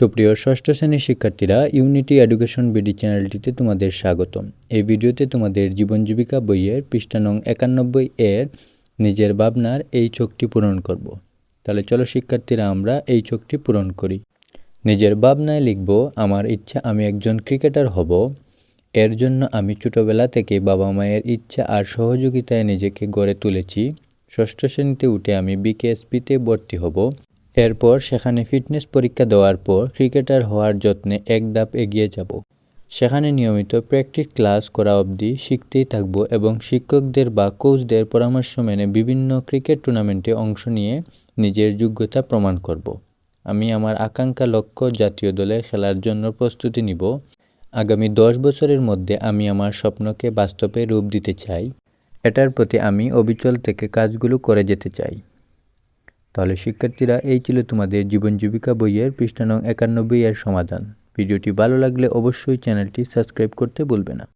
সুপ্রিয় ষষ্ঠ শ্রেণির শিক্ষার্থীরা ইউনিটি এডুকেশন বিডি চ্যানেলটিতে তোমাদের স্বাগতম। এই ভিডিওতে তোমাদের জীবন জীবিকা বইয়ের পৃষ্ঠা নং একানব্বই এর নিজের ভাবনার এই চোখটি পূরণ করব। তাহলে চলো শিক্ষার্থীরা, আমরা এই চোখটি পূরণ করি। নিজের ভাবনায় লিখব, আমার ইচ্ছা, আমি একজন ক্রিকেটার হব। এর জন্য আমি ছোটোবেলা থেকে বাবা মায়ের ইচ্ছা আর সহযোগিতায় নিজেকে গড়ে তুলেছি। ষষ্ঠ শ্রেণীতে উঠে আমি বিকেএসপিতে ভর্তি হব। এরপর সেখানে ফিটনেস পরীক্ষা দেওয়ার পর ক্রিকেটার হওয়ার যত্নে এক ধাপ এগিয়ে যাব। সেখানে নিয়মিত প্র্যাকটিস ক্লাস করা অবধি শিখতেই থাকব এবং শিক্ষকদের বা কোচদের পরামর্শ মেনে বিভিন্ন ক্রিকেট টুর্নামেন্টে অংশ নিয়ে নিজের যোগ্যতা প্রমাণ করব। আমি আমার আকাঙ্ক্ষা লক্ষ্য জাতীয় দলে খেলার জন্য প্রস্তুতি নিব। আগামী দশ বছরের মধ্যে আমি আমার স্বপ্নকে বাস্তবে রূপ দিতে চাই। এটার প্রতি আমি অবিচল থেকে কাজগুলো করে যেতে চাই। তাহলে শিক্ষার্থীরা এই ছিল তোমাদের জীবন জীবিকা বইয়ের পৃষ্ঠা নং একানব্বই এর সমাধান। ভিডিওটি ভালো লাগলে অবশ্যই চ্যানেলটি সাবস্ক্রাইব করতে ভুলবে না।